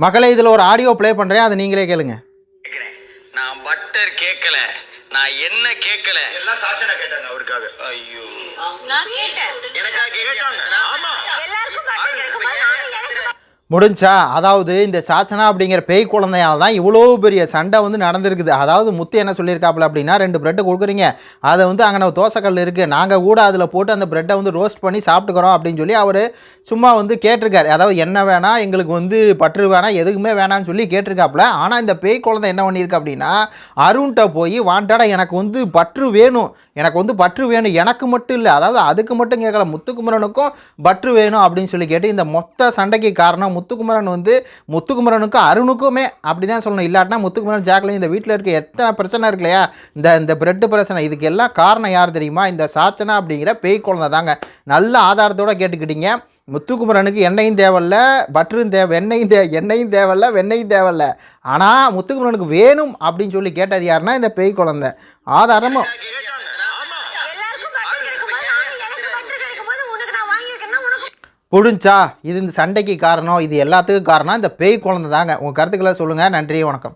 மகளே இதில் ஒரு ஆடியோ ப்ளே பண்ணுறேன் அதை நீங்களே கேளுங்க. நான் பட்டர் கேட்கல நான் என்ன கேட்கல எல்லாம் சாட்சனா கேட்டாங்க அவருக்காக. ஐயோ. நான் கேட்டேன். எனக்கா கேட்டாங்க. ஆமா. முடிஞ்சா அதாவது இந்த சாச்சனா அப்படிங்கிற பேய் குழந்தையால தான் இவ்வளோ பெரிய சண்டை வந்து நடந்திருக்குது. அதாவது முத்து என்ன சொல்லியிருக்காப்புல அப்படின்னா ரெண்டு பிரெட்டு கொடுக்குறீங்க. அதை வந்து அங்கே தோசைக்கல் இருக்குது நாங்கள் கூட அதில் போட்டு அந்த ப்ரெட்டை வந்து ரோஸ்ட் பண்ணி சாப்பிட்டுக்கிறோம். அப்படின்னு சொல்லி அவர் சும்மா வந்து கேட்டிருக்காரு. அதாவது என்ன வேணாம் எங்களுக்கு வந்து பற்று வேணாம் எதுக்குமே வேணாம்னு சொல்லி கேட்டிருக்காப்புல. ஆனால் இந்த பேய் குழந்தை என்ன பண்ணியிருக்கு அப்படின்னா அருண்கிட்ட போய் வாண்டாடா எனக்கு வந்து பற்று வேணும். எனக்கு வந்து பற்று வேணும். எனக்கு மட்டும் இல்லை. அதாவது அதுக்கு மட்டும் கேட்கல முத்துக்குமரனுக்கும் பற்று வேணும். அப்படின்னு சொல்லி கேட்டு இந்த மொத்த சண்டைக்கு காரணம் முத்துக்குமரன் வந்து முத்துக்குமரனுக்கும் அருணுக்குமே அப்படி தான் சொல்லணும். இல்லாட்டினா முத்துக்குமரன் ஜாக்லின் இந்த வீட்டில் இருக்க எத்தனை பிரச்சனை இருக்கு இல்லையா? இந்த இந்த பிரெட்டு பிரச்சனை. இதுக்கு எல்லாம் காரணம் யார் தெரியுமா? இந்த சாச்சனா அப்படிங்கிற பேய் குழந்தை தாங்க. நல்ல ஆதாரத்தோட கேட்டுக்கிட்டீங்க. முத்துக்குமரனுக்கு எண்ணெயும் தேவையில்ல பட்டரும் தேவை எண்ணெயும் தே எண்ணெயும் தேவையில்ல வெண்ணெயும் தேவையில்ல. ஆனால் முத்துக்குமரனுக்கு வேணும் அப்படின்னு சொல்லி கேட்டது யாருன்னா இந்த பேய் குழந்தை. ஆதாரமும் புழிஞ்சா புடிஞ்சா இது இந்த சண்டைக்கு காரணம் இது எல்லாத்துக்கும் காரணம் இந்த பேய் குழந்தை தாங்க உங்கள் கருத்துக்களை சொல்லுங்கள் நன்றி வணக்கம்.